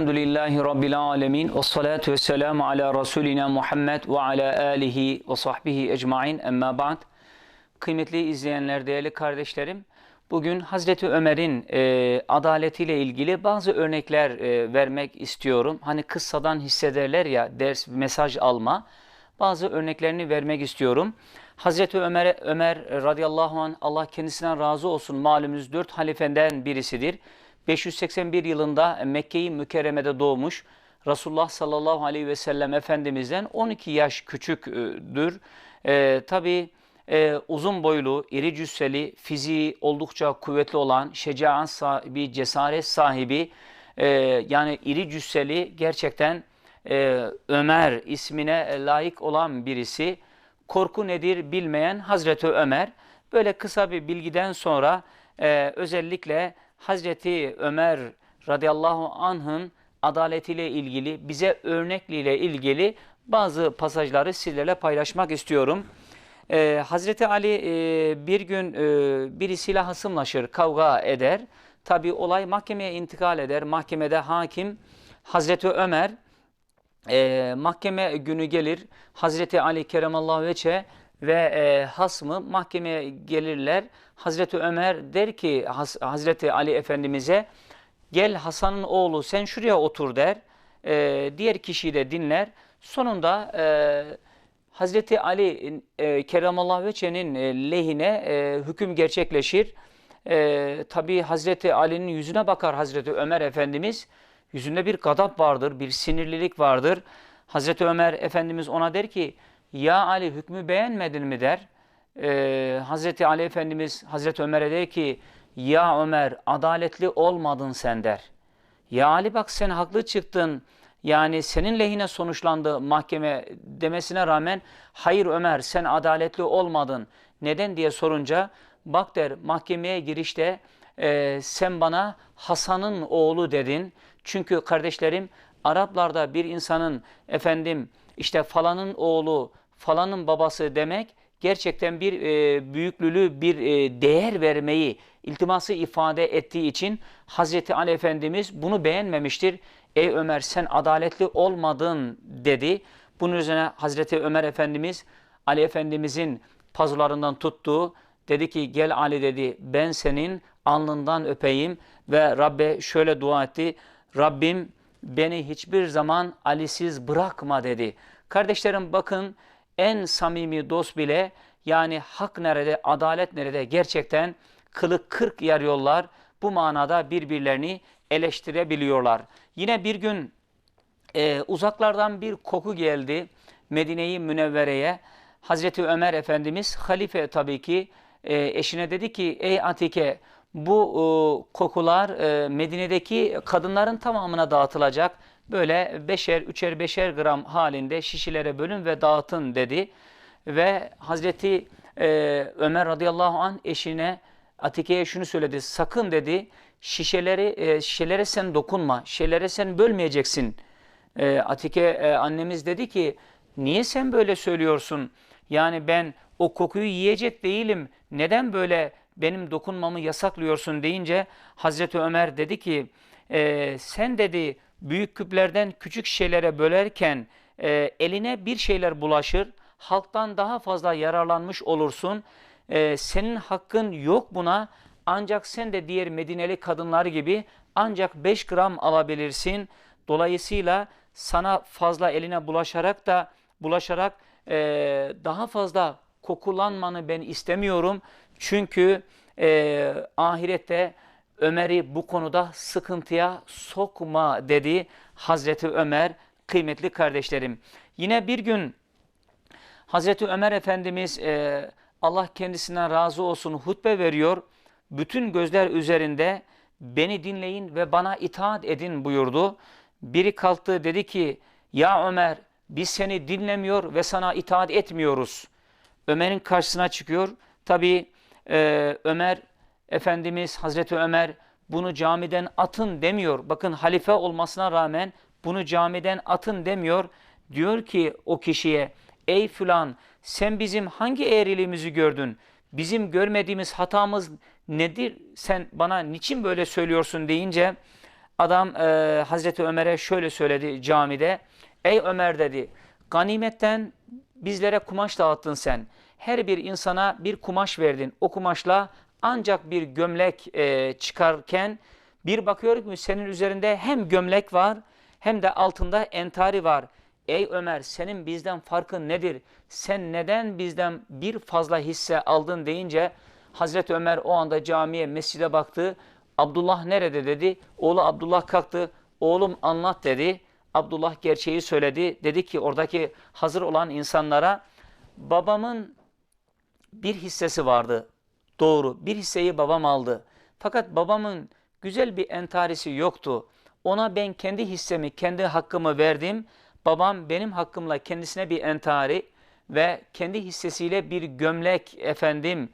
Elhamdülillahi Rabbil alemin. Ve salatu ve selamu ala Resulina Muhammed ve ala alihi ve sahbihi ecmain. Emma ba'd. Kıymetli izleyenler, değerli kardeşlerim. Bugün Hazreti Ömer'in e, adaletiyle ilgili bazı örnekler e, vermek istiyorum. Hani kıssadan hissederler ya ders, mesaj alma. Bazı örneklerini vermek istiyorum. Hazreti Ömer, Ömer radıyallahu anh Allah kendisinden razı olsun malumunuz dört halifenden birisidir. 581 yılında Mekke-i Mükerreme'de doğmuş. Resulullah sallallahu aleyhi ve sellem Efendimiz'den 12 yaş küçüktür. E, Tabi e, uzun boylu, iri cüsseli, fiziği oldukça kuvvetli olan, şecaat sahibi, cesaret sahibi, e, yani iri cüsseli gerçekten e, Ömer ismine layık olan birisi. Korku nedir bilmeyen Hazreti Ömer. Böyle kısa bir bilgiden sonra e, özellikle Hazreti Ömer radıyallahu anh'ın adaletiyle ilgili, bize örnekliyle ilgili bazı pasajları sizlerle paylaşmak istiyorum. Ee, Hazreti Ali e, bir gün e, birisiyle hasımlaşır, kavga eder. Tabi olay mahkemeye intikal eder. Mahkemede hakim Hazreti Ömer e, mahkeme günü gelir. Hazreti Ali Keremallahu Veçe ve e, hasmı mahkemeye gelirler. Hazreti Ömer der ki Hazreti Ali Efendimiz'e gel Hasan'ın oğlu sen şuraya otur der. E, diğer kişiyi de dinler. Sonunda e, Hazreti Ali e, Keremallahu Veçe'nin e, lehine e, hüküm gerçekleşir. E, Tabi Hazreti Ali'nin yüzüne bakar Hazreti Ömer Efendimiz. Yüzünde bir gadap vardır, bir sinirlilik vardır. Hazreti Ömer Efendimiz ona der ki ya Ali hükmü beğenmedin mi der. Ee, Hazreti Ali Efendimiz Hazreti Ömer'e der ki ya Ömer adaletli olmadın sen der. Ya Ali bak sen haklı çıktın. Yani senin lehine sonuçlandı mahkeme demesine rağmen hayır Ömer sen adaletli olmadın. Neden diye sorunca bak der mahkemeye girişte e, sen bana Hasan'ın oğlu dedin. Çünkü kardeşlerim Araplarda bir insanın efendim işte falanın oğlu falanın babası demek gerçekten bir e, büyüklülüğü, bir e, değer vermeyi, iltiması ifade ettiği için Hazreti Ali Efendimiz bunu beğenmemiştir. Ey Ömer sen adaletli olmadın dedi. Bunun üzerine Hazreti Ömer Efendimiz Ali Efendimizin pazularından tuttu. Dedi ki gel Ali dedi ben senin alnından öpeyim ve Rabbe şöyle dua etti. Rabbim beni hiçbir zaman Ali'siz bırakma dedi. Kardeşlerim bakın en samimi dost bile yani hak nerede, adalet nerede gerçekten kılık kırk yer yollar bu manada birbirlerini eleştirebiliyorlar. Yine bir gün e, uzaklardan bir koku geldi Medine-i Münevvere'ye. Hazreti Ömer Efendimiz halife tabii ki e, eşine dedi ki ey Atike bu e, kokular e, Medine'deki kadınların tamamına dağıtılacak. Böyle beşer, üçer, beşer gram halinde şişelere bölün ve dağıtın dedi. Ve Hazreti e, Ömer radıyallahu anh eşine Atike'ye şunu söyledi. Sakın dedi şişeleri e, şişelere sen dokunma. Şişelere sen bölmeyeceksin. E, Atike e, annemiz dedi ki niye sen böyle söylüyorsun? Yani ben o kokuyu yiyecek değilim. Neden böyle benim dokunmamı yasaklıyorsun deyince Hazreti Ömer dedi ki e, sen dedi büyük küplerden küçük şeylere bölerken e, eline bir şeyler bulaşır, halktan daha fazla yararlanmış olursun. E, senin hakkın yok buna ancak sen de diğer Medineli kadınlar gibi ancak 5 gram alabilirsin. Dolayısıyla sana fazla eline bulaşarak da bulaşarak e, daha fazla kokulanmanı ben istemiyorum. Çünkü e, ahirette Ömer'i bu konuda sıkıntıya sokma dedi Hazreti Ömer kıymetli kardeşlerim. Yine bir gün Hazreti Ömer Efendimiz e, Allah kendisinden razı olsun hutbe veriyor. Bütün gözler üzerinde beni dinleyin ve bana itaat edin buyurdu. Biri kalktı dedi ki ya Ömer biz seni dinlemiyor ve sana itaat etmiyoruz. Ömer'in karşısına çıkıyor. Tabi e, Ömer Efendimiz Hazreti Ömer bunu camiden atın demiyor. Bakın halife olmasına rağmen bunu camiden atın demiyor. Diyor ki o kişiye ey filan sen bizim hangi eğriliğimizi gördün? Bizim görmediğimiz hatamız nedir? Sen bana niçin böyle söylüyorsun deyince Adam e, Hazreti Ömer'e şöyle söyledi camide. Ey Ömer dedi ganimetten bizlere kumaş dağıttın sen. Her bir insana bir kumaş verdin. O kumaşla ancak bir gömlek e, çıkarken bir bakıyor ki senin üzerinde hem gömlek var hem de altında entari var. Ey Ömer senin bizden farkın nedir? Sen neden bizden bir fazla hisse aldın deyince Hazreti Ömer o anda camiye, mescide baktı. Abdullah nerede dedi. Oğlu Abdullah kalktı. Oğlum anlat dedi. Abdullah gerçeği söyledi. Dedi ki oradaki hazır olan insanlara babamın bir hissesi vardı. Doğru bir hisseyi babam aldı. Fakat babamın güzel bir entarisi yoktu. Ona ben kendi hissemi, kendi hakkımı verdim. Babam benim hakkımla kendisine bir entari ve kendi hissesiyle bir gömlek efendim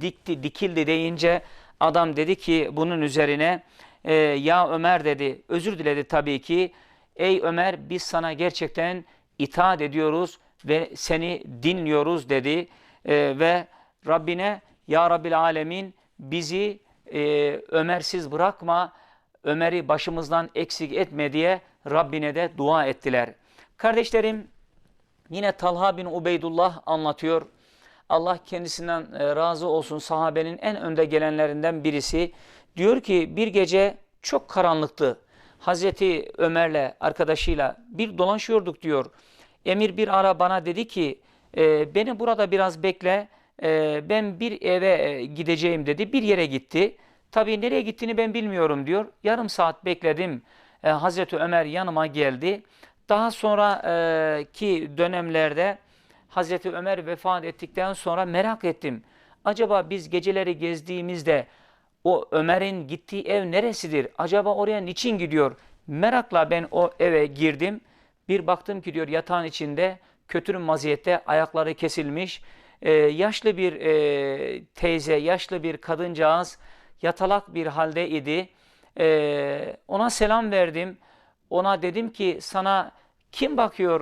dikti, dikildi deyince adam dedi ki bunun üzerine e, ya Ömer dedi özür diledi tabii ki. Ey Ömer biz sana gerçekten itaat ediyoruz ve seni dinliyoruz dedi e, ve Rabbine ya Rabbil Alemin bizi e, Ömersiz bırakma, Ömer'i başımızdan eksik etme diye Rabbine de dua ettiler. Kardeşlerim yine Talha bin Ubeydullah anlatıyor. Allah kendisinden e, razı olsun sahabenin en önde gelenlerinden birisi. Diyor ki bir gece çok karanlıktı. Hazreti Ömer'le arkadaşıyla bir dolaşıyorduk diyor. Emir bir ara bana dedi ki e, beni burada biraz bekle e, ben bir eve e, gideceğim dedi. Bir yere gitti. Tabii nereye gittiğini ben bilmiyorum diyor. Yarım saat bekledim. E, Hazreti Ömer yanıma geldi. Daha sonraki dönemlerde Hazreti Ömer vefat ettikten sonra merak ettim. Acaba biz geceleri gezdiğimizde o Ömer'in gittiği ev neresidir? Acaba oraya niçin gidiyor? Merakla ben o eve girdim. Bir baktım ki diyor yatağın içinde kötürüm vaziyette ayakları kesilmiş. Ee, yaşlı bir e, teyze, yaşlı bir kadıncağız yatalak bir halde idi. Ee, ona selam verdim. Ona dedim ki sana kim bakıyor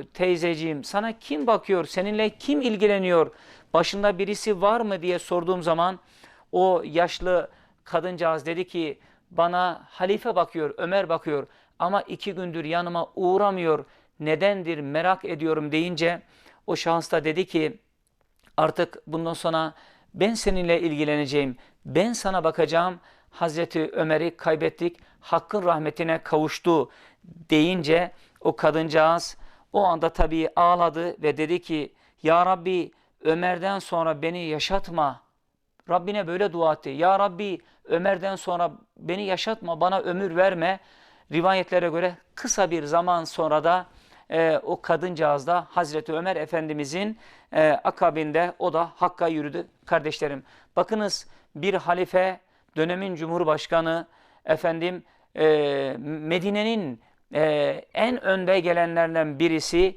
e, teyzeciğim? Sana kim bakıyor? Seninle kim ilgileniyor? Başında birisi var mı diye sorduğum zaman o yaşlı kadıncağız dedi ki bana halife bakıyor, Ömer bakıyor ama iki gündür yanıma uğramıyor. Nedendir merak ediyorum deyince o şahıs da dedi ki artık bundan sonra ben seninle ilgileneceğim, ben sana bakacağım. Hazreti Ömer'i kaybettik, Hakk'ın rahmetine kavuştu deyince o kadıncağız o anda tabii ağladı ve dedi ki Ya Rabbi Ömer'den sonra beni yaşatma. Rabbine böyle dua etti. Ya Rabbi Ömer'den sonra beni yaşatma, bana ömür verme. Rivayetlere göre kısa bir zaman sonra da e, o kadıncağız da Hazreti Ömer Efendimizin e, akabinde o da Hakk'a yürüdü kardeşlerim. Bakınız bir halife, dönemin cumhurbaşkanı, efendim e, Medine'nin e, en önde gelenlerden birisi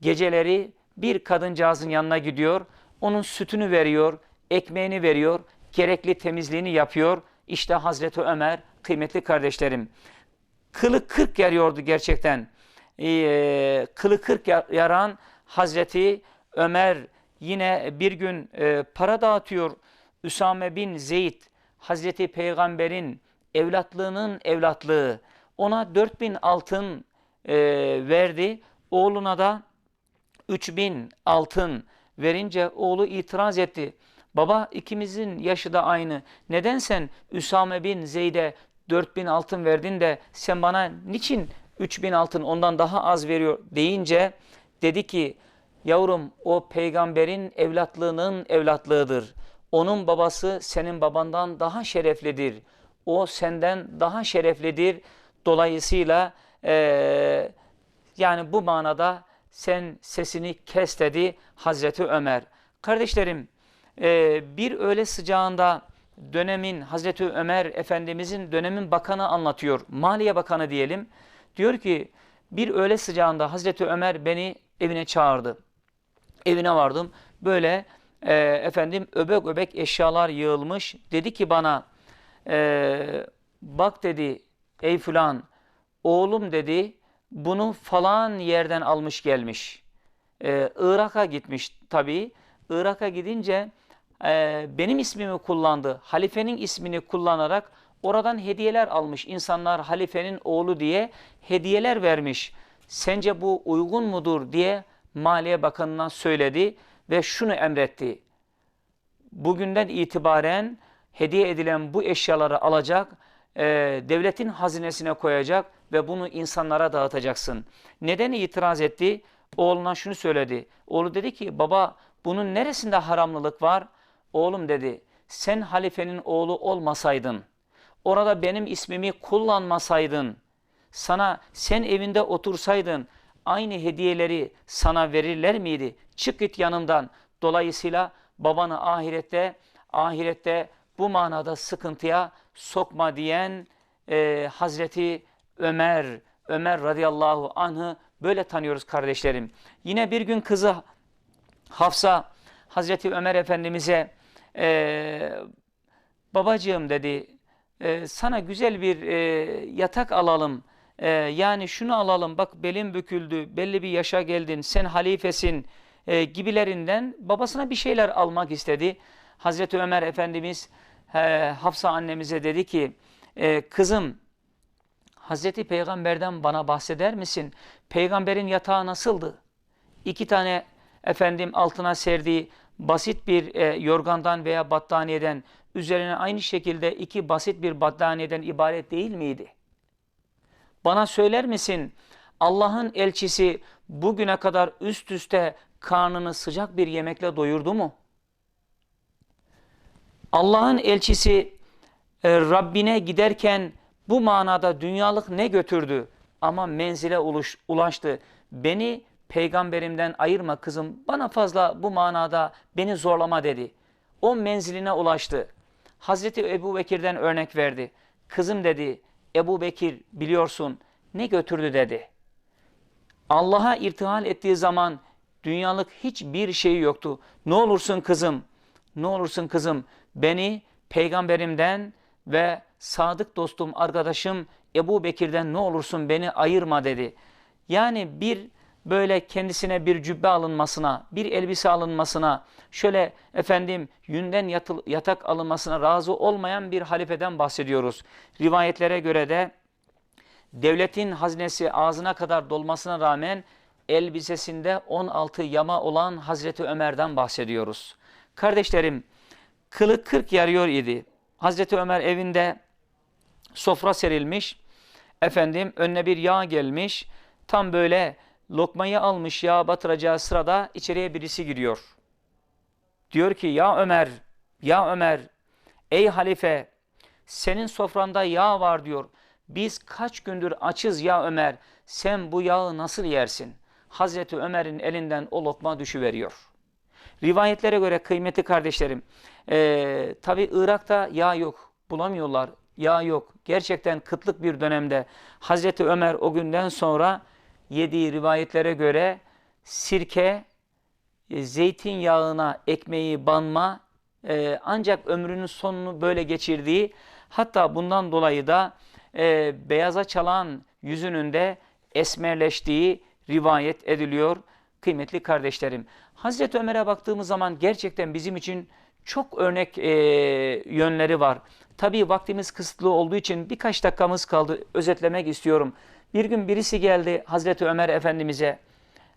geceleri bir kadıncağızın yanına gidiyor, onun sütünü veriyor, ekmeğini veriyor, gerekli temizliğini yapıyor. İşte Hazreti Ömer, kıymetli kardeşlerim, kılı kırk yarıyordu gerçekten. Ee, kılı kırk yaran Hazreti Ömer yine bir gün e, para dağıtıyor. Üsame bin Zeyd, Hazreti Peygamber'in evlatlığının evlatlığı. Ona 4000 altın e, verdi. Oğluna da 3000 altın verince oğlu itiraz etti. Baba ikimizin yaşı da aynı. Neden sen Üsame bin Zeyd'e 4000 altın verdin de sen bana niçin 3000 altın ondan daha az veriyor deyince dedi ki yavrum o peygamberin evlatlığının evlatlığıdır. Onun babası senin babandan daha şereflidir. O senden daha şereflidir. Dolayısıyla e, yani bu manada sen sesini kes dedi Hazreti Ömer. Kardeşlerim e, bir öğle sıcağında dönemin Hazreti Ömer Efendimizin dönemin bakanı anlatıyor. Maliye Bakanı diyelim. Diyor ki bir öğle sıcağında Hazreti Ömer beni evine çağırdı. Evine vardım. Böyle e, efendim öbek öbek eşyalar yığılmış. Dedi ki bana e, bak dedi ey filan oğlum dedi bunu falan yerden almış gelmiş. Ee, Irak'a gitmiş tabii. Irak'a gidince e, benim ismimi kullandı. Halifenin ismini kullanarak Oradan hediyeler almış. İnsanlar halifenin oğlu diye hediyeler vermiş. Sence bu uygun mudur diye Maliye Bakanı'na söyledi ve şunu emretti. Bugünden itibaren hediye edilen bu eşyaları alacak, e, devletin hazinesine koyacak ve bunu insanlara dağıtacaksın. Neden itiraz etti? Oğluna şunu söyledi. Oğlu dedi ki baba bunun neresinde haramlılık var? Oğlum dedi sen halifenin oğlu olmasaydın, orada benim ismimi kullanmasaydın, sana sen evinde otursaydın aynı hediyeleri sana verirler miydi? Çık git yanımdan. Dolayısıyla babanı ahirette ahirette bu manada sıkıntıya sokma diyen e, Hazreti Ömer, Ömer radıyallahu anh'ı böyle tanıyoruz kardeşlerim. Yine bir gün kızı Hafsa Hazreti Ömer Efendimiz'e e, babacığım dedi e, sana güzel bir e, yatak alalım. E, yani şunu alalım bak belin büküldü belli bir yaşa geldin sen halifesin e, gibilerinden babasına bir şeyler almak istedi. Hazreti Ömer Efendimiz e, Hafsa annemize dedi ki e, kızım Hazreti Peygamber'den bana bahseder misin? Peygamberin yatağı nasıldı? İki tane efendim altına serdiği basit bir e, yorgandan veya battaniyeden üzerine aynı şekilde iki basit bir battaniyeden ibaret değil miydi? Bana söyler misin Allah'ın elçisi bugüne kadar üst üste karnını sıcak bir yemekle doyurdu mu? Allah'ın elçisi e, Rabbine giderken bu manada dünyalık ne götürdü ama menzile ulaştı. Beni peygamberimden ayırma kızım bana fazla bu manada beni zorlama dedi. O menziline ulaştı. Hazreti Ebu Bekir'den örnek verdi. Kızım dedi Ebu Bekir biliyorsun ne götürdü dedi. Allah'a irtihal ettiği zaman dünyalık hiçbir şey yoktu. Ne olursun kızım, ne olursun kızım beni peygamberimden ve sadık dostum, arkadaşım Ebu Bekir'den ne olursun beni ayırma dedi. Yani bir böyle kendisine bir cübbe alınmasına, bir elbise alınmasına, şöyle efendim yünden yatıl, yatak alınmasına razı olmayan bir halifeden bahsediyoruz. Rivayetlere göre de devletin haznesi ağzına kadar dolmasına rağmen elbisesinde 16 yama olan Hazreti Ömer'den bahsediyoruz. Kardeşlerim, kılı 40 yarıyor idi. Hazreti Ömer evinde sofra serilmiş. Efendim önüne bir yağ gelmiş. Tam böyle lokmayı almış yağ batıracağı sırada içeriye birisi giriyor. Diyor ki ya Ömer, ya Ömer, ey halife senin sofranda yağ var diyor. Biz kaç gündür açız ya Ömer, sen bu yağı nasıl yersin? Hazreti Ömer'in elinden o lokma düşüveriyor. Rivayetlere göre kıymeti kardeşlerim, e, tabi Irak'ta yağ yok, bulamıyorlar, yağ yok. Gerçekten kıtlık bir dönemde Hazreti Ömer o günden sonra yediği rivayetlere göre sirke, e, zeytinyağına ekmeği banma e, ancak ömrünün sonunu böyle geçirdiği hatta bundan dolayı da e, beyaza çalan yüzünün de esmerleştiği rivayet ediliyor kıymetli kardeşlerim. Hazreti Ömer'e baktığımız zaman gerçekten bizim için çok örnek e, yönleri var. Tabii vaktimiz kısıtlı olduğu için birkaç dakikamız kaldı. Özetlemek istiyorum. Bir gün birisi geldi Hazreti Ömer Efendimiz'e.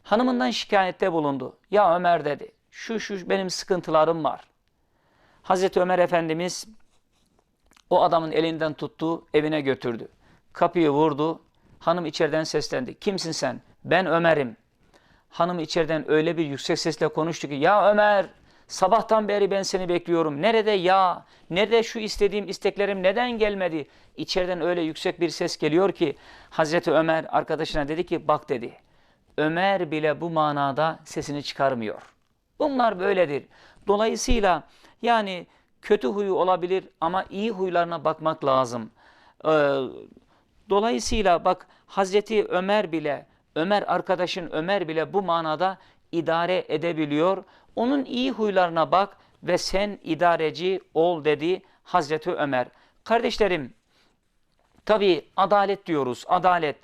Hanımından şikayette bulundu. Ya Ömer dedi. Şu şu benim sıkıntılarım var. Hazreti Ömer Efendimiz o adamın elinden tuttu, evine götürdü. Kapıyı vurdu. Hanım içeriden seslendi. Kimsin sen? Ben Ömer'im. Hanım içeriden öyle bir yüksek sesle konuştu ki ya Ömer sabahtan beri ben seni bekliyorum. Nerede ya? Nerede şu istediğim isteklerim neden gelmedi? İçeriden öyle yüksek bir ses geliyor ki Hazreti Ömer arkadaşına dedi ki bak dedi. Ömer bile bu manada sesini çıkarmıyor. Bunlar böyledir. Dolayısıyla yani kötü huyu olabilir ama iyi huylarına bakmak lazım. Ee, dolayısıyla bak Hazreti Ömer bile Ömer arkadaşın Ömer bile bu manada idare edebiliyor. Onun iyi huylarına bak ve sen idareci ol dedi Hazreti Ömer. Kardeşlerim tabi adalet diyoruz adalet.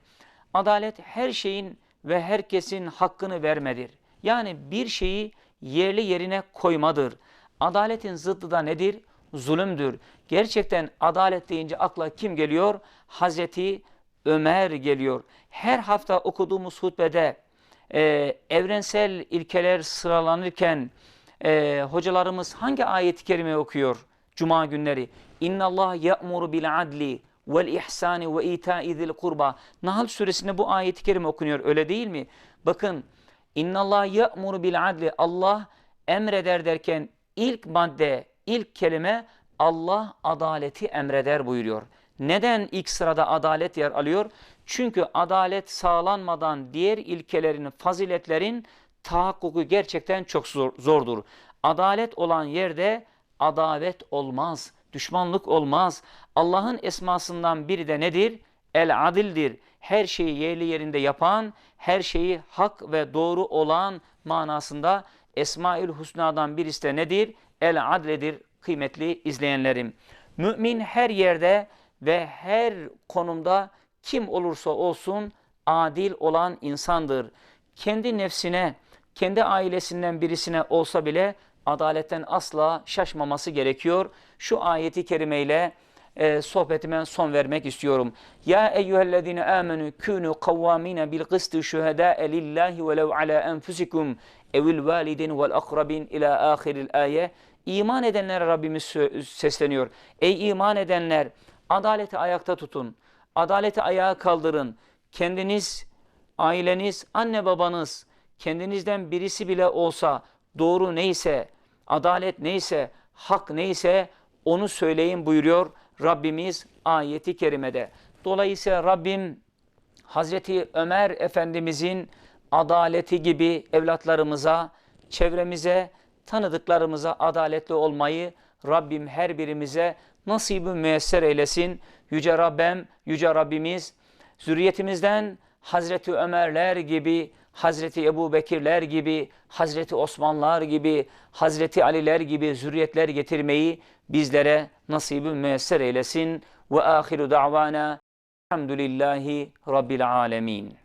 Adalet her şeyin ve herkesin hakkını vermedir. Yani bir şeyi yerli yerine koymadır. Adaletin zıddı da nedir? zulümdür. Gerçekten adalet deyince akla kim geliyor? Hazreti Ömer geliyor. Her hafta okuduğumuz hutbede e, evrensel ilkeler sıralanırken e, hocalarımız hangi ayet-i kerime okuyor cuma günleri? İnna Allah ya'muru bil adli vel ihsani ve ita'i zil kurba. Nahl suresinde bu ayet-i kerime okunuyor öyle değil mi? Bakın İnna Allah ya'muru bil adli. Allah emreder derken ilk madde, ilk kelime Allah adaleti emreder buyuruyor. Neden ilk sırada adalet yer alıyor? Çünkü adalet sağlanmadan diğer ilkelerin, faziletlerin tahakkuku gerçekten çok zor, zordur. Adalet olan yerde adavet olmaz, düşmanlık olmaz. Allah'ın esmasından biri de nedir? El adildir. Her şeyi yerli yerinde yapan, her şeyi hak ve doğru olan manasında Esmaül Husna'dan birisi de nedir? El adledir kıymetli izleyenlerim. Mümin her yerde ve her konumda kim olursa olsun adil olan insandır. Kendi nefsine, kendi ailesinden birisine olsa bile adaletten asla şaşmaması gerekiyor. Şu ayeti kerimeyle e, sohbetime son vermek istiyorum. Ya eyyühellezine amenu kunu kavvamine bil kıstı şühedâe lillahi velev ala enfusikum evil validin vel akrabin ila ahiril ayet. İman edenlere Rabbimiz sesleniyor. Ey iman edenler adaleti ayakta tutun. Adaleti ayağa kaldırın. Kendiniz, aileniz, anne babanız, kendinizden birisi bile olsa doğru neyse, adalet neyse, hak neyse onu söyleyin buyuruyor Rabbimiz ayeti kerimede. Dolayısıyla Rabbim Hazreti Ömer Efendimizin adaleti gibi evlatlarımıza, çevremize, tanıdıklarımıza adaletli olmayı Rabbim her birimize nasibi müyesser eylesin. Yüce Rabbim, Yüce Rabbimiz zürriyetimizden Hazreti Ömerler gibi, Hazreti Ebu Bekirler gibi, Hazreti Osmanlar gibi, Hazreti Aliler gibi zürriyetler getirmeyi bizlere nasibi müyesser eylesin. Ve ahiru da'vana Elhamdülillahi Rabbil alemin.